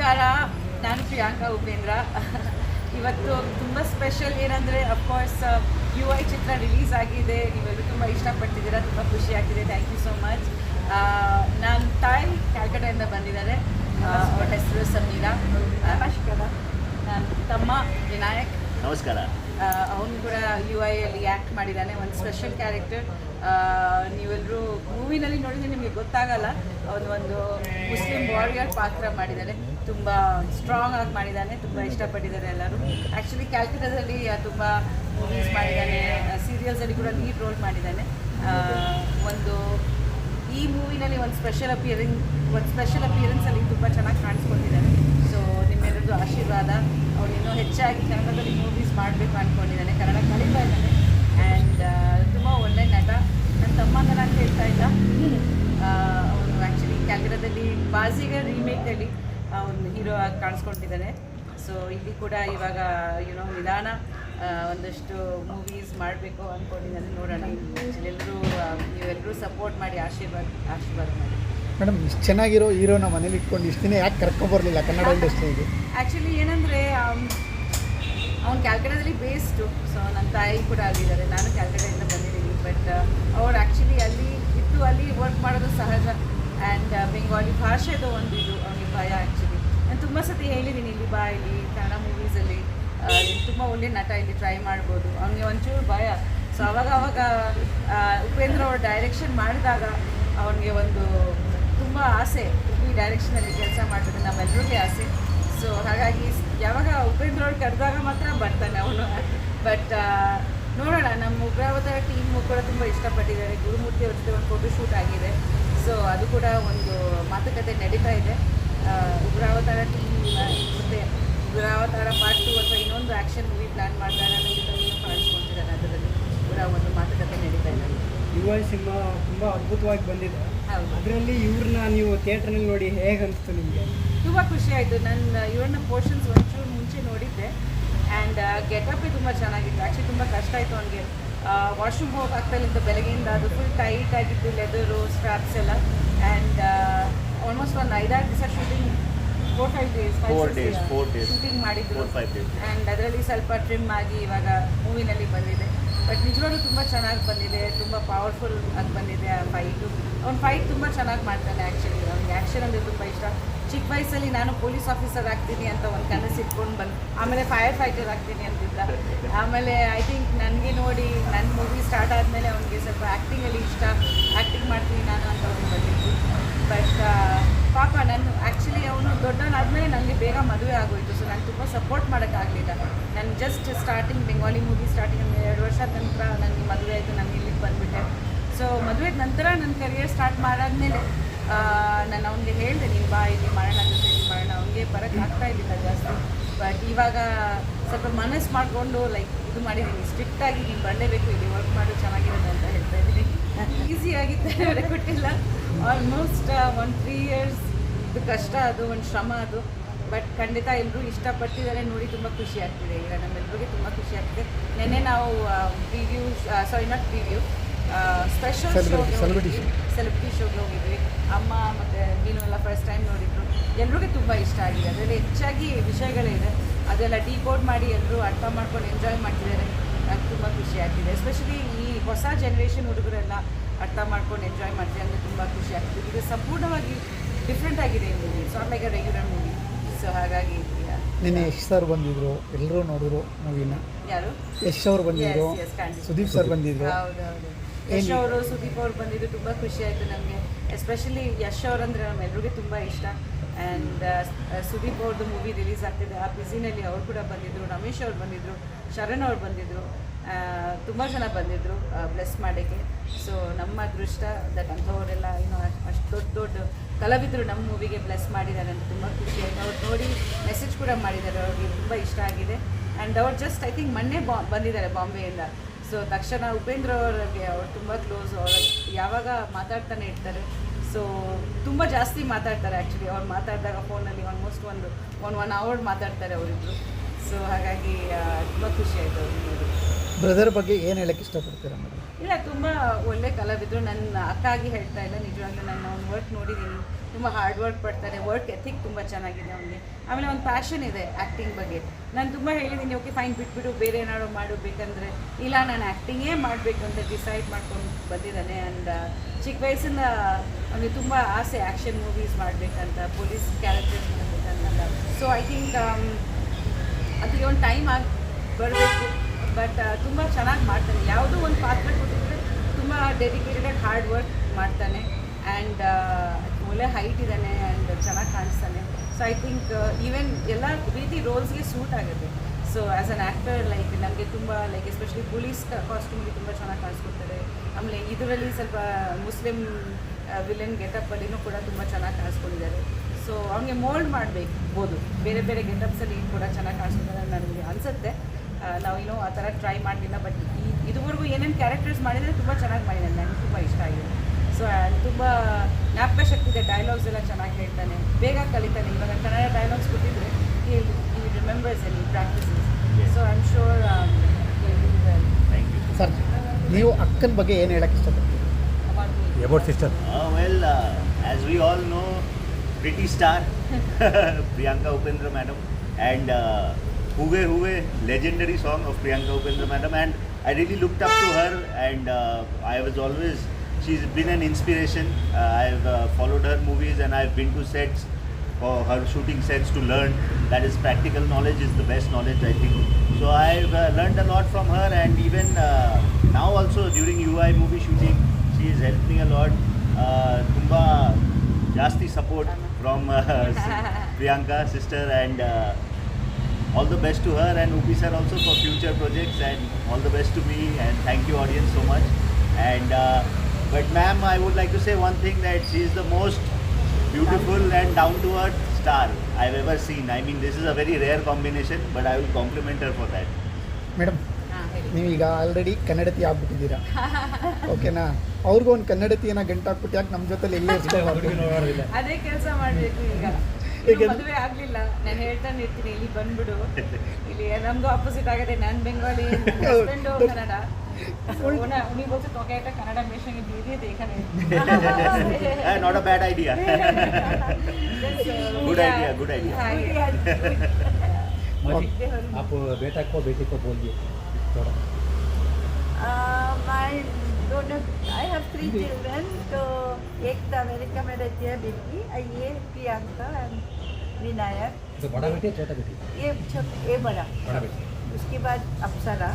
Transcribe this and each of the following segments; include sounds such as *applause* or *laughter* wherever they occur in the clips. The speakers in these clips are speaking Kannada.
ನಮಸ್ಕಾರ. ನಾನು ಪ್ರಿಯಾಂಕಾ ಉಪೇಂದ್ರ. ಇವತ್ತು ತುಂಬ ಸ್ಪೆಷಲ್ ಏನಂದರೆ ಅಫ್ಕೋರ್ಸ್ ಯು ಐ ಚಿತ್ರ ರಿಲೀಸ್ ಆಗಿದೆ. ನೀವೆಲ್ಲರೂ ತುಂಬ ಇಷ್ಟಪಟ್ಟಿದ್ದೀರಾ ತುಂಬ ಖುಷಿ ಆಗ್ತಿದೆ. ಥ್ಯಾಂಕ್ ಯು ಸೋ ಮಚ್ ನನ್ನ ತಾಯಿ ಕ್ಯಾಲ್ಕಟಾಯಿಂದ ಬಂದಿದ್ದಾರೆ. ಅವ್ರ ಹೆಸರು ಸಮೀರಾ. ನಮಸ್ಕಾರ. ನಾನು ತಮ್ಮ ವಿನಾಯಕ್. ನಮಸ್ಕಾರ. ಅವನು ಕೂಡ ಯು ಐ ಅಲ್ಲಿ ಆ್ಯಕ್ಟ್ ಮಾಡಿದ್ದಾನೆ ಒಂದು ಸ್ಪೆಷಲ್ ಕ್ಯಾರೆಕ್ಟರ್ ನೀವೆಲ್ಲರೂ ಮೂವಿನಲ್ಲಿ ನೋಡಿದ್ರೆ ನಿಮಗೆ ಗೊತ್ತಾಗಲ್ಲ, ಅವನು ಒಂದು ಮುಸ್ಲಿಂ ವಾರಿಯರ್ ಪಾತ್ರ ಮಾಡಿದ್ದಾನೆ. ತುಂಬ ಸ್ಟ್ರಾಂಗ್ ಆಗಿ ಮಾಡಿದ್ದಾನೆ, ತುಂಬ ಇಷ್ಟಪಟ್ಟಿದ್ದಾರೆ ಎಲ್ಲರೂ. ಆ್ಯಕ್ಚುಲಿ ಕ್ಯಾಲ್ಕಟಾದಲ್ಲಿ ತುಂಬ ಮೂವೀಸ್ ಮಾಡಿದ್ದಾನೆ ಸೀರಿಯಲ್ಸಲ್ಲಿ ಕೂಡ ಲೀಡ್ ರೋಲ್ ಮಾಡಿದ್ದಾನೆ. ಒಂದು ಈ ಮೂವಿನಲ್ಲಿ ಒಂದು ಸ್ಪೆಷಲ್ ಅಪಿಯರಿಂಗ್ ಒಂದು ಸ್ಪೆಷಲ್ ಅಪಿಯರೆನ್ಸಲ್ಲಿ ತುಂಬ ಚೆನ್ನಾಗಿ ಕಾಣಿಸ್ಕೊಂಡಿದ್ದಾನೆ. ಸೊ ನಿಮ್ಮೆಲ್ಲರದ್ದು ಆಶೀರ್ವಾದ. ಅವನು ಇನ್ನೂ ಹೆಚ್ಚಾಗಿ ಕನ್ನಡದಲ್ಲಿ ಮೂವೀಸ್ ಮಾಡಬೇಕು ಅಂದ್ಕೊಂಡಿದ್ದಾನೆ ಕನ್ನಡ ಕಲಿತಾ ಇದ್ದಾನೆ. ಆ್ಯಂಡ್ ನನ್ನ ತಮ್ಮನ ನಾನು ಹೇಳ್ತಾ ಇಲ್ಲ ಅವನು ಆ್ಯಕ್ಚುಲಿ ಕ್ಯಾಲ್ಕಟಾದಲ್ಲಿ ಬಾಜಿಗರ್ ರೀಮೇಕಲ್ಲಿ ಅವನು ಹೀರೋ ಆಗಿ ಕಾಣಿಸ್ಕೊಂಡಿದ್ದಾನೆ. ಸೊ ಇಲ್ಲಿ ಕೂಡ ಇವಾಗ ಯುನೋ ನಿಧಾನ ಒಂದಷ್ಟು ಮೂವೀಸ್ ಮಾಡಬೇಕು ಅಂದ್ಕೊಂಡಿದ್ದಾನೆ ನೋಡೋಣ. ಎಲ್ಲರೂ ನೀವೆಲ್ಲರೂ ಸಪೋರ್ಟ್ ಮಾಡಿ ಆಶೀರ್ವಾದ ಆಶೀರ್ವಾದ ಮಾಡಿ. ಮೇಡಮ್ ಇಷ್ಟು ಚೆನ್ನಾಗಿರೋ ಹೀರೋನ ಮನೇಲಿ ಇಟ್ಕೊಂಡು ಇಷ್ಟು ದಿನ ಯಾಕೆ ಕರ್ಕೊಂಬರ್ಲಿಲ್ಲ ಕನ್ನಡ ಇಂಡಸ್ಟ್ರಿಗೆ ಆ್ಯಕ್ಚುಲಿ ಏನಂದರೆ ಅವ್ನು ಕ್ಯಾಲ್ಕಟಾದಲ್ಲಿ ಬೇಸ್ಡು ಸೊ ನನ್ನ ತಾಯಿ ಕೂಡ ಆಗಿದ್ದಾರೆ ನಾನು ಕ್ಯಾಲ್ಕಟಾದಿಂದ ಬಂದಿದ್ದೀನಿ. ಬಟ್ ಅವ್ರು ಆ್ಯಕ್ಚುಲಿ ಅಲ್ಲಿ ಇದ್ದು ಅಲ್ಲಿ ವರ್ಕ್ ಮಾಡೋದು ಸಹಜ. ಆ್ಯಂಡ್ ಬೆಂಗಾಲಿ ಭಾಷೆದು ಒಂದು ಇದು ಅವನಿಗೆ ಭಯ ಆ್ಯಕ್ಚುಲಿ ನಾನು ತುಂಬ ಸತಿ ಹೇಳಿದ್ದೀನಿ ಇಲ್ಲಿ ಬಾ ಇಲ್ಲಿ ಕನ್ನಡ ಮೂವೀಸಲ್ಲಿ ತುಂಬ ಒಳ್ಳೆ ನಟ ಇಲ್ಲಿ ಟ್ರೈ ಮಾಡ್ಬೋದು. ಅವನಿಗೆ ಒಂಚೂರು ಭಯ. ಸೊ ಅವಾಗ ಅವಾಗ ಉಪೇಂದ್ರ ಅವರು ಡೈರೆಕ್ಷನ್ ಮಾಡಿದಾಗ ಅವನಿಗೆ ಒಂದು ತುಂಬ ಆಸೆ. ಈ ಡೈರೆಕ್ಷನಲ್ಲಿ ಕೆಲಸ ಮಾಡ್ಬೇಕು ನಮ್ಮೆಲ್ಲರಿಗೆ ಆಸೆ. ಸೊ ಹಾಗಾಗಿ ಯಾವಾಗ ಉಪೇಂದ್ರ ಅವ್ರು ಕರೆದಾಗ ಮಾತ್ರ ಬರ್ತಾನೆ ಅವನು. ಬಟ್ ನೋಡೋಣ ನಮ್ಮ ಉಗ್ರಾವತಾರ ಟೀಮ್ ಕೂಡ ತುಂಬ ಇಷ್ಟಪಟ್ಟಿದ್ದಾರೆ. ಗುರುಮೂರ್ತಿ ಅವ್ರ ಜೊತೆ ಒಂದು ಫೋಟೋ ಶೂಟ್ ಆಗಿದೆ. ಸೊ ಅದು ಕೂಡ ಒಂದು ಮಾತುಕತೆ ನಡೀತಾ ಇದೆ. ಉಗ್ರಾವತಾರ ಟೀಮ್ ಜೊತೆ ಉಗ್ರಾವತಾರ ಪಾರ್ಟ್ ಟು ಅಥವಾ ಇನ್ನೊಂದು ಆ್ಯಕ್ಷನ್ ಮೂವಿ ಪ್ಲ್ಯಾನ್ ಮಾಡ್ತಾರೆ ಅನ್ನೋ ಜೊತೆ ಕಾಣಿಸ್ಕೊಳ್ತಿದ್ದಾರೆ ಅದರಲ್ಲಿ ಕೂಡ ಒಂದು ಮಾತುಕತೆ ನಡೀತಾ ಇದೆ. ಯುವ ಸಿನಿಮಾ ತುಂಬ ಅದ್ಭುತವಾಗಿ ಬಂದಿದೆ. ಅದರಲ್ಲಿ ಇವ್ರನ್ನ ನೀವು ಥಿಯೇಟ್ರಲ್ಲಿ ನೋಡಿ ಹೇಗೆ ಅನಿಸ್ತು ನಿಮಗೆ? ತುಂಬ ಖುಷಿ ಆಯಿತು. ನನ್ನ ಇವ್ರನ್ನ ಪೋರ್ಷನ್ಸ್ ಒಂಚೂರು ಮುಂಚೆ ನೋಡಿದ್ದೆ. ಆ್ಯಂಡ್ ಗೆಟಪ್ಪೇ ತುಂಬ ಚೆನ್ನಾಗಿತ್ತು. ಆ್ಯಕ್ಚುಲಿ ತುಂಬ ಕಷ್ಟ ಆಯಿತು ಅವನಿಗೆ. ವಾಶ್ರೂಮ್ ಹೋಗಾಗ್ತಾ ಇತ್ತು ಬೆಳಗ್ಗೆಯಿಂದ ಅದು ಫುಲ್ ಟೈಟ್ ಆಗಿತ್ತು ಲೆದರು ಸ್ಟ್ರಾಪ್ಸ್ ಎಲ್ಲ. ಆ್ಯಂಡ್ ಆಲ್ಮೋಸ್ಟ್ ಒಂದು ಐದಾರು ದಿವಸ shooting four five days. Shooting ಮಾಡಿದ್ರು. ಆ್ಯಂಡ್ ಅದರಲ್ಲಿ ಸ್ವಲ್ಪ ಟ್ರಿಮ್ ಆಗಿ ಇವಾಗ ಮೂವಿನಲ್ಲಿ ಬಂದಿದೆ. ಬಟ್ ನಿಜವಾಗ್ಲೂ ತುಂಬ ಚೆನ್ನಾಗಿ ಬಂದಿದೆ. ತುಂಬ ಪವರ್ಫುಲ್ ಆಗಿ ಬಂದಿದೆ ಆ ಫೈಟು ಅವ್ನು ಫೈಟ್ ತುಂಬ ಚೆನ್ನಾಗಿ ಮಾಡ್ತಾನೆ ಆ್ಯಕ್ಚುಲಿ ಅವ್ನಿಗೆ ಆ್ಯಕ್ಷನ್ ಅಂದರೆ ತುಂಬ ಇಷ್ಟ. ಚಿಕ್ಕ ವಯಸ್ಸಲ್ಲಿ ನಾನು ಪೊಲೀಸ್ ಆಫೀಸರ್ ಆಗ್ತೀನಿ ಅಂತ ಒಂದು ಕನಸು ಇಟ್ಕೊಂಡು ಬಂದು ಆಮೇಲೆ ಫೈರ್ ಫೈಟರ್ ಆಗ್ತೀನಿ ಅಂತಿದ್ದ. ಆಮೇಲೆ ಐ ಥಿಂಕ್ ನನಗೆ ನೋಡಿ ನನ್ನ ಮೂವಿ ಸ್ಟಾರ್ಟ್ ಆದಮೇಲೆ ಅವನಿಗೆ ಸ್ವಲ್ಪ ಆ್ಯಕ್ಟಿಂಗಲ್ಲಿ ಇಷ್ಟ. ಆ್ಯಕ್ಟಿಂಗ್ ಮಾಡ್ತೀನಿ ನಾನು ಅಂತ ಅವ್ರಿಗೆ ಬಂದಿದ್ದು ಬಟ್ ಪಾಪ ನಾನು ಆ್ಯಕ್ಚುಲಿ ಅವನು ದೊಡ್ಡವನಾದ್ಮೇಲೆ ನನಗೆ ಬೇಗ ಮದುವೆ ಆಗೋಯಿತು. ಸೊ ನಾನು ತುಂಬ ಸಪೋರ್ಟ್ ಮಾಡೋಕ್ಕಾಗಲಿಲ್ಲ ನಾನು just starting Bengali movie starting ಎರಡು ವರ್ಷದ ನಂತರ ನನಗೆ ಮದುವೆ ಆಯಿತು. ನಾನು ಇಲ್ಲಿಗೆ ಬಂದುಬಿಟ್ಟೆ. ಸೊ ಮದುವೆ ನಂತರ ನನ್ನ ಕರಿಯರ್ ಸ್ಟಾರ್ಟ್ ಮಾಡಾದ್ಮೇಲೆ ನಾನು ಅವನಿಗೆ ಹೇಳಿದೆ ನೀವು ಬಾ, ಇಲ್ಲಿ ಮಾಡೋಣ ಅಂತ ಹೇಳಿ ಮಾಡೋಣ. ಅವನಿಗೆ ಬರೋಕ್ಕೆ ಆಗ್ತಾ ಇದ್ದಿಲ್ಲ ಜಾಸ್ತಿ. ಬಟ್ ಇವಾಗ ಸ್ವಲ್ಪ ಮನಸ್ಸು ಮಾಡಿಕೊಂಡು ಲೈಕ್ ಇದು ಮಾಡಿದ್ದೀನಿ ಸ್ಟ್ರಿಕ್ಟಾಗಿ ನೀನು ಬರಲೇಬೇಕು ಇಲ್ಲಿ ವರ್ಕ್ ಮಾಡು, ಚೆನ್ನಾಗಿರೋದು ಅಂತ ಹೇಳ್ತಾ ಇದ್ದೀನಿ. ಈಸಿಯಾಗಿ ತಲೆ ಕೊಟ್ಟಿಲ್ಲ. ಆಲ್ಮೋಸ್ಟ್ ಒಂದು ತ್ರೀ ಇಯರ್ಸ್ ಇದು ಕಷ್ಟ ಅದು, ಒಂದು ಶ್ರಮ ಅದು. ಬಟ್ ಖಂಡಿತ ಎಲ್ಲರೂ ಇಷ್ಟಪಟ್ಟಿದ್ದಾರೆ, ನೋಡಿ ತುಂಬ ಖುಷಿ ಆಗ್ತಿದೆ. ಈಗ ನಮ್ಮೆಲ್ಲರಿಗೆ ತುಂಬ ಖುಷಿ ಆಗ್ತಿದೆ. ನಿನ್ನೆ ನಾವು preview sorry not preview special celebrity ಶೋಗೆ ಹೋಗಿದ್ವಿ. ಸೆಲೆಬ್ರಿಟಿ ಶೋಗೆ ಹೋಗಿದ್ವಿ. ಅಮ್ಮ ಮತ್ತು ನೀನು ಎಲ್ಲ ಫಸ್ಟ್ ಟೈಮ್ ನೋಡಿದ್ರು. ಎಲ್ರಿಗೂ ತುಂಬ ಇಷ್ಟ ಆಗಿದೆ. ಅದರಲ್ಲಿ ಹೆಚ್ಚಾಗಿ ವಿಷಯಗಳಿದೆ. ಅದೆಲ್ಲ ಡಿಕೋಡ್ ಮಾಡಿ ಎಲ್ಲರೂ ಅರ್ಥ ಮಾಡ್ಕೊಂಡು ಎಂಜಾಯ್ ಮಾಡ್ತಿದ್ದಾರೆ. ಅದು ತುಂಬ ಖುಷಿ ಆಗ್ತಿದೆ. ಎಸ್ಪೆಷಲಿ ಈ ಹೊಸ ಜನ್ರೇಷನ್ ಹುಡುಗರೆಲ್ಲ ಅರ್ಥ ಮಾಡ್ಕೊಂಡು ಎಂಜಾಯ್ ಮಾಡ್ತೀವಿ ಅಂದರೆ ತುಂಬ ಖುಷಿ ಆಗ್ತಿದೆ. ಇದು ಸಂಪೂರ್ಣವಾಗಿ ಡಿಫ್ರೆಂಟ್ ಆಗಿದೆ ಈ movie so like uh regular movie so ಹಾಗಾಗಿ. ನಿನ್ನೆ ಯಶ್ ಸರ್ ಬಂದಿದ್ರು. ಎಲ್ಲರೂ ನೋಡಿದ್ರು ಮೂವಿನ ಯಾರು? ಯಶ್ ಅವ್ರು ಬಂದಿದ್ರು. ಸುದೀಪ್ ಸರ್ ಬಂದಿದ್ರು. ಹೌದು ಹೌದು. ಯಶ್ ಅವರು ಸುದೀಪ್ ಅವ್ರು ಬಂದಿದ್ದು ತುಂಬ ಖುಷಿ ಆಯಿತು ನಮಗೆ. ಎಸ್ಪೆಷಲಿ ಯಶ್ ಅವರಂದ್ರೆ ನಮ್ಮೆಲ್ಲರಿಗೂ ತುಂಬ ಇಷ್ಟ. ಆ್ಯಂಡ್ ಸುದೀಪ್ ಅವ್ರದ್ದು ಮೂವಿ ರಿಲೀಸ್ ಆಗ್ತಿದೆ. ಆ ಬ್ಯುಸಿನಲ್ಲಿ ಅವ್ರು ಕೂಡ ಬಂದಿದ್ದರು ರಮೇಶ್ ಅವ್ರು ಬಂದಿದ್ದರು ಶರಣ್ ಅವ್ರು ಬಂದಿದ್ದರು ತುಂಬ ಜನ ಬಂದಿದ್ದರು ಬ್ಲೆಸ್ ಮಾಡೋಕ್ಕೆ. ಸೊ ನಮ್ಮ ಅದೃಷ್ಟ ದಟ್ ಅಂಥವರೆಲ್ಲ ಏನೋ ಅಷ್ಟು ದೊಡ್ಡ ದೊಡ್ಡ ಕಲಾವಿದರು ನಮ್ಮ ಮೂವಿಗೆ ಬ್ಲೆಸ್ ಮಾಡಿದ್ದಾರೆ ಅಂತ ತುಂಬ ಖುಷಿ ಆಯಿತು. ಅವ್ರು ನೋಡಿ ಮೆಸೇಜ್ ಕೂಡ ಮಾಡಿದ್ದಾರೆ. ಅವ್ರಿಗೆ ತುಂಬ ಇಷ್ಟ ಆಗಿದೆ. ಆ್ಯಂಡ್ ಅವ್ರು ಜಸ್ಟ್ ಐ ಥಿಂಕ್ ಮೊನ್ನೆ ಬಾ ಬಂದಿದ್ದಾರೆ ಬಾಂಬೆಯಿಂದ ಸೊ ತಕ್ಷಣ ಉಪೇಂದ್ರ ಅವರಿಗೆ ಅವ್ರು ತುಂಬ ಕ್ಲೋಸ್ ಅವ್ರ ಯಾವಾಗ ಮಾತಾಡ್ತಾನೆ ಇರ್ತಾರೆ. ಸೊ ತುಂಬ ಜಾಸ್ತಿ ಮಾತಾಡ್ತಾರೆ ಆ್ಯಕ್ಚುಲಿ ಅವ್ರು ಮಾತಾಡಿದಾಗ ಫೋನಲ್ಲಿ ಆಲ್ಮೋಸ್ಟ್ ಒಂದು ಒನ್ ಒನ್ ಅವರ್ ಮಾತಾಡ್ತಾರೆ ಅವರಿಬ್ಬರು ಸೊ ಹಾಗಾಗಿ ತುಂಬ ಖುಷಿ ಆಯಿತು ಅವ್ರಿಗೆ ಬ್ರದರ್ ಬಗ್ಗೆ ಏನು ಹೇಳಕ್ಕೆ ಇಷ್ಟಪಡ್ತೀರಾ ಮೇಡಮ್ ಇಲ್ಲ ತುಂಬ ಒಳ್ಳೆ ಕಲಾವಿದರು. ನನ್ನ ಅಕ್ಕಾಗಿ ಹೇಳ್ತಾ ಇಲ್ಲ ನಿಜವಾಗ್ಲೂ ನಾನು ಅವ್ನು ವರ್ಕ್ ನೋಡಿದ್ದೀನಿ ತುಂಬ ಹಾರ್ಡ್ ವರ್ಕ್ ಪಡ್ತಾನೆ. ವರ್ಕ್ ಎಥಿಕ್ ತುಂಬ ಚೆನ್ನಾಗಿದೆ ಅವನಿಗೆ. ಆಮೇಲೆ ಒಂದು ಪ್ಯಾಷನ್ ಇದೆ ಆ್ಯಕ್ಟಿಂಗ್ ಬಗ್ಗೆ. ನಾನು ತುಂಬ ಹೇಳಿದ್ದೀನಿ ಓಕೆ ಫೈನ್ ಬಿಟ್ಬಿಟ್ಟು ಬೇರೆ ಏನಾದ್ರು ಮಾಡು, ಬೇಕಂದರೆ ಇಲ್ಲ, ನಾನು ಆ್ಯಕ್ಟಿಂಗೇ ಮಾಡಬೇಕು ಅಂತ ಡಿಸೈಡ್ ಮಾಡ್ಕೊಂಡು ಬಂದಿದ್ದಾನೆ ಆ್ಯಂಡ್ ಚಿಕ್ಕ ವಯಸ್ಸಿಂದ ಅವನಿಗೆ ತುಂಬ ಆಸೆ ಆ್ಯಕ್ಷನ್ ಮೂವೀಸ್ ಮಾಡಬೇಕಂತ ಪೊಲೀಸ್ ಕ್ಯಾರೆಕ್ಟರ್ಸ್ ಮಾಡಬೇಕಂತ. ಸೊ ಐ ಥಿಂಕ್ ಅದಕ್ಕೆ ಒಂದು ಟೈಮ್ ಆಗಿ ಬರಬೇಕು. ಬಟ್ ತುಂಬ ಚೆನ್ನಾಗಿ ಮಾಡ್ತಾನೆ. ಯಾವುದೋ ಒಂದು ಪಾತ್ರ ಕೊಟ್ಟಿದ್ರೆ ತುಂಬ ಡೆಡಿಕೇಟೆಡ್ ಹಾರ್ಡ್ ವರ್ಕ್ ಮಾಡ್ತಾನೆ. ಆ್ಯಂಡ್ ಒಳ್ಳೆ ಹೈಟ್ ಇದ್ದಾನೆ ಆ್ಯಂಡ್ ಚೆನ್ನಾಗಿ ಕಾಣಿಸ್ತಾನೆ. ಸೊ ಐ ಥಿಂಕ್ ಈವನ್ ಎಲ್ಲ ರೀತಿ ರೋಲ್ಸ್ಗೆ ಸೂಟ್ ಆಗುತ್ತೆ. So as an actor like ನಮಗೆ ತುಂಬ ಲೈಕ್ ಎಸ್ಪೆಷಲಿ ಪೊಲೀಸ್ ಕಾಸ್ಟ್ಯೂಮ್ಗೆ ತುಂಬ ಚೆನ್ನಾಗಿ ಕಾಣಿಸ್ಕೊಡ್ತಾರೆ. ಆಮೇಲೆ ಇದರಲ್ಲಿ ಸ್ವಲ್ಪ ಮುಸ್ಲಿಂ ವಿಲನ್ ಗೆಟಪ್ಪಲ್ಲಿನೂ ಕೂಡ ತುಂಬ ಚೆನ್ನಾಗಿ ಕಾಣಿಸ್ಕೊಂಡಿದ್ದಾರೆ. ಸೊ ಅವ್ನಿಗೆ ಮೋಲ್ಡ್ ಮಾಡಬೇಕು ಬೇರೆ ಬೇರೆ ಗೆಟಪ್ಸಲ್ಲಿ ಕೂಡ ಚೆನ್ನಾಗಿ ಕಾಣಿಸ್ಕೊತಾರೆ ನನಗೆ ಅನಿಸುತ್ತೆ. ನಾವು ಏನೋ ಆ ಥರ ಟ್ರೈ ಮಾಡಲಿಲ್ಲ ಬಟ್ ಈ, ಇದುವರೆಗೂ ಏನೇನು ಕ್ಯಾರೆಕ್ಟರ್ಸ್ ಮಾಡಿದರೆ ತುಂಬ ಚೆನ್ನಾಗಿ ಮಾಡಿದ್ದಾರೆ. ನನಗೆ ತುಂಬ ಇಷ್ಟ ಆಗಿದೆ. ಸೊ ತುಂಬ ಜ್ಞಾಪಕ ಶಕ್ತಿ ಇದೆ ಡೈಲಾಗ್ಸ್ ಎಲ್ಲ ಚೆನ್ನಾಗಿ ಹೇಳ್ತಾನೆ ಬೇಗ ಕಲಿತಾನೆ ಇವಾಗ ಕನ್ನಡ ಡೈಲಾಗ್ಸ್ ಕೊಟ್ಟಿದ್ರೆ ಈ remembers any practices so I am sure Thank you. Sir ನೀವು ಅಕ್ಕನ ಬಗ್ಗೆ ಏನು ಹೇಳಕ್ಕೆ ಇಷ್ಟಪಡ್ತೀರಾ About sister. Uh, well, uh, as we all know, pretty star Priyanka Upendra madam and uh, Huve Huve legendary song of Priyanka Upendra madam and I really looked up to her and uh, I was always she's been an inspiration. Uh, I've uh, followed her movies and I've been to sets for her shooting sets to learn that is practical knowledge is the best knowledge I think. So I've uh, learned a lot from her and even uh, now also during UI movie shooting she is helped me a lot. Uh, Tumba Jasti support from uh, *laughs* Priyanka sister and uh, all the best to her and Upi sir also for future projects and all the best to me and thank you audience so much and but ma'am I would like to say one thing that she is the most beautiful and down to earth star I've ever seen I mean this is a very rare combination but I will compliment her for that madam ನೀವೀಗ ಆಲ್ರೆಡಿ ಕನ್ನಡತಿ ಆಗ್ಬಿಟ್ಟಿದ್ದೀರಾ ಓಕೆನಾ ಅವ್ರಿಗೂ ಒಂದು ಕನ್ನಡತಿಯನ್ನ ಗಂಟಾಕ್ಬಿಟ್ಟು ಯಾಕೆ ನಮ್ಮ ಜೊತೆಲಿ ಇಲ್ಲೇ ಇರ್ಸ್ಕೊಬಾರ್ದು ಅದೇ ಕೆಲಸ ಮಾಡಬೇಕು ಈಗ? ಇನ್ನು ಮದುವೆ ಆಗ್ಲಿಲ್ಲ ನಾನು ಹೇಳ್ತಾನೆ ಇರ್ತೀನಿ ಇಲ್ಲಿ ಬಂದ್ಬಿಡು ಇಲ್ಲಿ ನಮ್ದು ಅಪೋಸಿಟ್ ಆಗದೆ ನಾನು Bengali husband Kannada *laughs* not a bad idea. *laughs* Good idea, good idea. आप बेटा को बेटी को बोलिए थोड़ा। दोनों आई हैव थ्री चिल्ड्रन तो एक तो अमेरिका में रहती है बेटी और ये प्रियंका एंड विनायक। तो बड़ा बेटी छोटा बेटी? ये छोट ये बड़ा। बड़ा बेटी। उसके बाद अप्सरा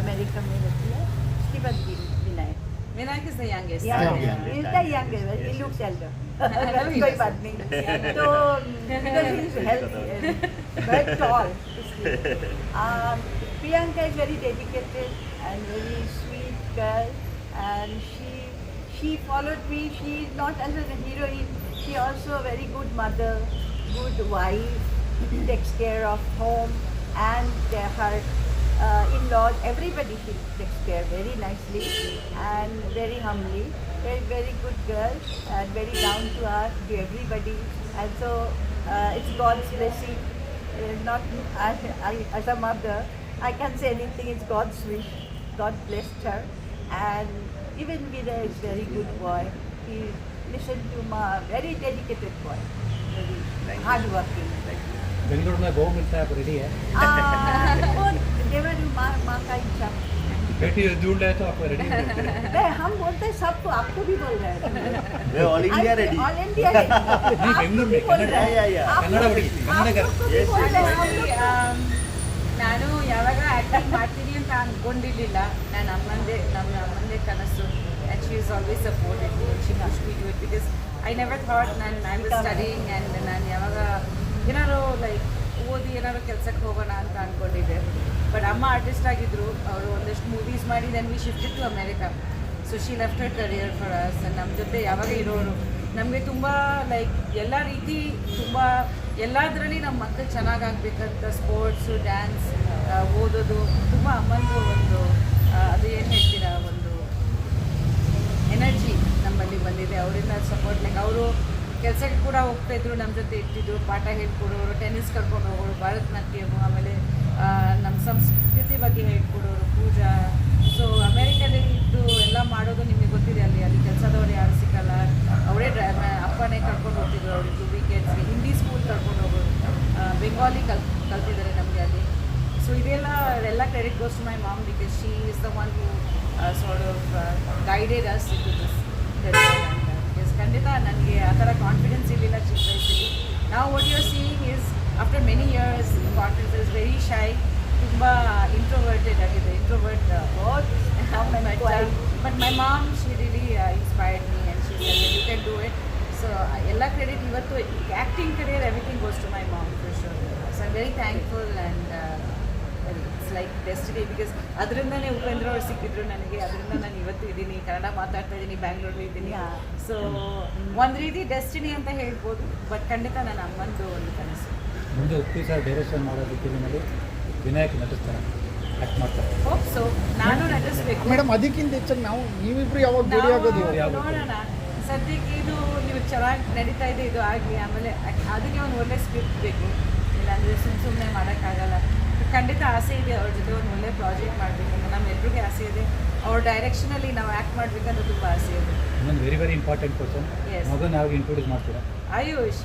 अमेरिका में रहती है उसके बाद विनायक। कोई बात नहीं Priyanka is very sweet girl and she she followed she is not an heroine she also very good mother good wife takes care of home and uh, her uh, in-laws everybody she takes care very nicely and very humbly. Very very good girl and very down to earth to everybody. And so uh, it's God's blessing. Uh, not I, as a mother I can't say anything. It's God's wish. God blessed her. And even Vida is very good boy he listened to my very dedicated boy. Very Hardworking Bengaluru में बहुत मिलता है रेडी है। *laughs* वो देवर माँ माँ का इच्छा। बेटी ढूंढ रहे तो आपको रेडी है। *laughs* नहीं, हम बोलते हैं सबको आपको भी बोल रहे हैं। All India ready all India नहीं, बेंगलुरु में, कन्नड़। या या. कन्नड़ बड़ी कन्नड़ कर ಯಾವಾಗ ಆ್ಯಕ್ಟಿಂಗ್ ಮಾಡ್ತೀನಿ ಅಂತ ಅಂದ್ಕೊಂಡಿರ್ಲಿಲ್ಲ ನನ್ನ ಅಮ್ಮಂದೇ ನಮ್ಮ ಅಮ್ಮಂದೇ ಕನಸು. And she is always supported she push me to it because I never thought ನಾನು ಐ ವಿಲ್ ಸ್ಟಡಿಂಗ್ ಆ್ಯಂಡ್ ನಾನು ಯಾವಾಗ ಏನಾರು ಲೈಕ್ ಓದಿ ಏನಾದ್ರು ಕೆಲಸಕ್ಕೆ ಹೋಗೋಣ ಅಂತ ಅಂದ್ಕೊಂಡಿದ್ದೆ ಬಟ್ ಅಮ್ಮ ಆರ್ಟಿಸ್ಟ್ ಆಗಿದ್ರು. ಅವರು ಒಂದಷ್ಟು ಮೂವೀಸ್ ಮಾಡಿ then we shifted to America so she left her career for us ನಮ್ಮ ಜೊತೆ ಯಾವಾಗ ಇರೋರು. ನಮಗೆ ತುಂಬ ಲೈಕ್ ಎಲ್ಲ ರೀತಿ ತುಂಬ ಎಲ್ಲದರಲ್ಲಿ ನಮ್ಮ ಮಕ್ಕಳು ಚೆನ್ನಾಗಾಗಬೇಕಂತ ಸ್ಪೋರ್ಟ್ಸು ಡ್ಯಾನ್ಸ್ ಓದೋದು ತುಂಬ ಅಮ್ಮಂದು ಒಂದು ಅದು ಏನು ಹೇಳ್ತೀರಾ, ಒಂದು ಎನರ್ಜಿ ನಮ್ಮಲ್ಲಿ ಬಂದಿದೆ. ಅವರಿಂದ ಸಪೋರ್ಟ್ ಲೈಕ್ ಅವರು ಕೆಲಸಕ್ಕೆ ಕೂಡ ಹೋಗ್ತಾಯಿದ್ರು ನಮ್ಮ ಜೊತೆ ಇರ್ತಿದ್ರು, ಪಾಠ ಹೇಳ್ಕೊಡೋರು ಟೆನ್ನಿಸ್ ಕರ್ಕೊಂಡು ಹೋಗೋರು ಭರತನಾಟ್ಯಮ್ ಆಮೇಲೆ ನಮ್ಮ ಸಂಸ್ಕೃತಿ ಬಗ್ಗೆ ಹೇಳ್ಕೊಡೋರು, ಪೂಜಾ. ಸೊ ಅಮೇರಿಕಲ್ಲಿ ಇದ್ದು ಎಲ್ಲ ಮಾಡೋದು ನಿಮಗೆ ಗೊತ್ತಿದೆ ಅಲ್ಲಿ ಅಲ್ಲಿ ಕೆಲಸದವ್ರು ಯಾರು ಸಿಕ್ಕಲ್ಲ ಅವರೇ ಡ್ರೈ ಅಪ್ಪನೇ ಕರ್ಕೊಂಡು ಹೋಗ್ತಿದ್ರು ಅವ್ರಿಗೆ ವೀಕೆಂಡ್ಸ್ಗೆ ಹಿಂದಿ ಸ್ಕೂಲ್ ಕರ್ಕೊಂಡು ಹೋಗೋರು ಬೆಂಗಾಲಿ ಕಲ್ ಕಲ್ತಿದ್ದಾರೆ ನಮಗೆ ಅಲ್ಲಿ. ಸೊ ಇದೆಲ್ಲ ಎಲ್ಲ credit goes to my mom because she is the one who sort of guided us it this is ಖಂಡಿತ ನನಗೆ ಆ ಥರ ಕಾನ್ಫಿಡೆನ್ಸ್ ಇರಲಿಲ್ಲ ಚಿಕ್ಕ ವಯಸ್ಸಲ್ಲಿ. ನಾವು what you seeing is after many years confidence is very shy ತುಂಬ ಇಂಟ್ರೋವರ್ಟೆಡ್ ಆಗಿದೆ. Introvert. But my mom she really inspired me and she you can do it so ಎಲ್ಲ ಕ್ರೆಡಿಟ್ ಇವತ್ತು acting career everything goes to my mom for sure so I very thankful and it's like destiny because ಅದರಿಂದನೇ ಉಪೇಂದ್ರ ಅವರು ಸಿಕ್ಕಿದ್ರು ನನಗೆ ಅದರಿಂದ ನಾನು ಇವತ್ತು ಇದ್ದೀನಿ ಕನ್ನಡ ಮಾತಾಡ್ತಾ ಇದ್ದೀನಿ ಬ್ಯಾಂಗ್ಳೂರಲ್ಲಿ ಇದ್ದೀನಿ. ಸೊ ಒಂದು ರೀತಿ ಡೆಸ್ಟಿನಿ ಅಂತ ಹೇಳ್ಬೋದು ಬಟ್ ಖಂಡಿತ ನನ್ನ ಅಮ್ಮಂದು ಒಂದು ಕನಸು. ಮುಂದೆ ಉಪ್ಪಿ ಸರ್ ಡೈರೆಕ್ಷನ್ ಮಾಡೋದು ಫಿಲ್ಮಲ್ಲಿ ವಿನಾಯಕ್ ನಟಿಸ್ತಾರೆ ಆ್ಯಕ್ಟ್ ಮಾಡ್ತಾರೆ. ಹೋಪ್ ಸೊ ನಾನು ನಟಿಸ್ಬೇಕು. ಮೇಡಮ್ ಅದಕ್ಕಿಂತ ಹೆಚ್ಚಾಗಿ ನಾವು ನೀವಿಬ್ರು ಯಾವಾಗ ಜೋಡಿ ಆಗೋದು. ನೋಡೋಣ. ಸದ್ಯಕ್ಕೆ ಇದು ನೀವು ಚೆನ್ನಾಗಿ ನಡೀತಾ ಇದೆ ಇದು ಆಗಲಿ ಆಮೇಲೆ ಅದಕ್ಕೆ ಒಂದು ಒಳ್ಳೆ ಸ್ಕ್ರಿಪ್ಟ್ ಬೇಕು. ಇಲ್ಲಾಂದರೆ ಸುಮ್ಮ ಸುಮ್ಮನೆ ಮಾಡೋಕ್ಕಾಗಲ್ಲ. ಖಂಡಿತ ಆಸೆ ಇದೆ ಅವ್ರ ಜೊತೆ ಒಂದು ಒಳ್ಳೆ ಪ್ರಾಜೆಕ್ಟ್ ಮಾಡಬೇಕು ಅಂತ. ನಮ್ಮೆಲ್ರಿಗೂ ಆಸೆ ಇದೆ. ಅವ್ರ ಡೈರೆಕ್ಷನಲ್ಲಿ ನಾವು ಆ್ಯಕ್ಟ್ ಮಾಡಬೇಕಂತ ತುಂಬ ಆಸೆ ಇದೆ. ಇನ್ನೊಂದು ವೆರಿ ವೆರಿ ಇಂಪಾರ್ಟೆಂಟ್ ಕ್ವಶನ್. ಮಗನ ಯಾವಾಗ ಇಂಟ್ರೊಡ್ಯೂಸ್ ಮಾಡ್ತೀರಾ? ಆಯುಷ್.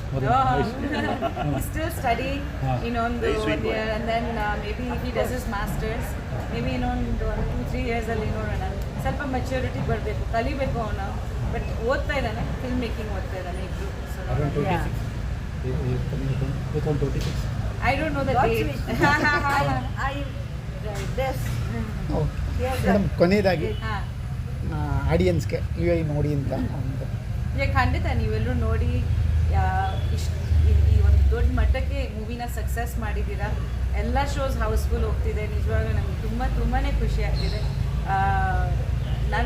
ಸ್ಟಿಲ್ ಸ್ಟಡಿ *laughs* ಇನ್ನೊಂದು one year and then maybe he does his masters maybe ಇನ್ನೊಂದು ಒಂದು ಟೂ ತ್ರೀ ಇಯರ್ಸಲ್ಲಿ ನೋಡೋಣ. ಸ್ವಲ್ಪ ಮೆಚ್ಯೂರಿಟಿ ಬರಬೇಕು. ಕಲಿಬೇಕು ಅವನು. ಬಟ್ ಓದ್ತಾ ಇದ್ದಾನೆ ಫಿಲ್ಮ್ ಮೇಕಿಂಗ್ ಓದ್ತಾ ಇದ್ದಾನೆ six I don't know madam ಕೊನೆಯದಾಗಿ. ಹಾಂ ಆಡಿಯನ್ಸ್ಗೆ ಯು ಐ ನೋಡಿ ಅಂತ ಖಂಡಿತ ನೀವೆಲ್ಲರೂ ನೋಡಿ ಇಷ್ಟು ಈ ಒಂದು ದೊಡ್ಡ ಮಟ್ಟಕ್ಕೆ ಮೂವಿನ ಸಕ್ಸಸ್ ಮಾಡಿದ್ದೀರಾ. ಎಲ್ಲ ಶೋಸ್ ಹೌಸ್ಫುಲ್ ಹೋಗ್ತಿದೆ. ನಿಜವಾಗ್ಲೂ ನನಗೆ ತುಂಬ ತುಂಬಾ ಖುಷಿ ಆಗ್ತಿದೆ.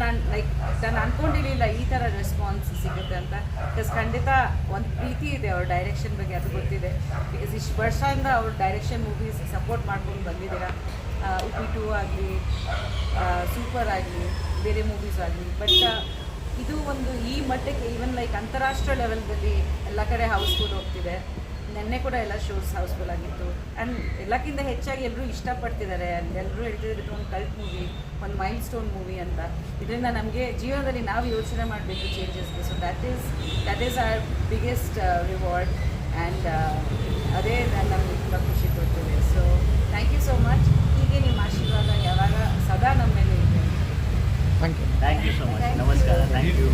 ನಾನು ಲೈಕ್ ನಾನು ಅಂದ್ಕೊಂಡಿರಲಿಲ್ಲ ಈ ಥರ ರೆಸ್ಪಾನ್ಸ್ ಸಿಗುತ್ತೆ ಅಂತ. ಬಿಕಾಸ್ ಖಂಡಿತ ಒಂದು ಪ್ರೀತಿ ಇದೆ ಅವ್ರ ಡೈರೆಕ್ಷನ್ ಬಗ್ಗೆ, ಅದು ಗೊತ್ತಿದೆ. ಬಿಕಾಸ್ ಇಷ್ಟು ವರ್ಷದಿಂದ ಅವ್ರ ಡೈರೆಕ್ಷನ್ ಮೂವೀಸ್ ಸಪೋರ್ಟ್ ಮಾಡ್ಕೊಂಡು ಬಂದಿದ್ದೀರಾ. ಉಪಿ ಟು ಆಗಲಿ ಸೂಪರ್ ಆಗಲಿ, ಬೇರೆ ಮೂವೀಸ್ ಆಗಲಿ. ಬಟ್ ಇದು ಒಂದು ಈ ಮಟ್ಟಕ್ಕೆ ಈವನ್ ಲೈಕ್ ಅಂತಾರಾಷ್ಟ್ರೀಯ ಲೆವೆಲ್ದಲ್ಲಿ ಎಲ್ಲ ಕಡೆ ಹೌಸ್ಫುಲ್ ಹೋಗ್ತಿದೆ. ನೆನ್ನೆ ಕೂಡ ಎಲ್ಲ ಶೋಸ್ ಹೌಸ್ಫುಲ್ ಆಗಿತ್ತು. ಆ್ಯಂಡ್ ಎಲ್ಲಕ್ಕಿಂತ ಹೆಚ್ಚಾಗಿ ಎಲ್ಲರೂ ಇಷ್ಟಪಡ್ತಿದ್ದಾರೆ. ಆ್ಯಂಡ್ ಎಲ್ಲರೂ ಹೇಳ್ತಿದ್ದಾರೆ ಇದು ಒಂದು ಕಲ್ಟ್ ಮೂವಿ ಒಂದು ಮೈಲ್ ಸ್ಟೋನ್ ಮೂವಿ ಅಂತ. ಇದರಿಂದ ನಮಗೆ ಜೀವನದಲ್ಲಿ ನಾವು ಯೋಚನೆ ಮಾಡಬೇಕು ಚೇಂಜಸ್ಗೆ so that is that is our biggest reward and ಅದೇ ನಮಗೆ ತುಂಬ ಖುಷಿ ಕೊಡ್ತದೆ. So thank you so much ಹೀಗೆ ನಿಮ್ಮ ಆಶೀರ್ವಾದ ಯಾವಾಗ ಸದಾ ನಮ್ಮ ಮೇಲೆ ಇದೆ thank you thank you so much ನಮಸ್ಕಾರ. Thank you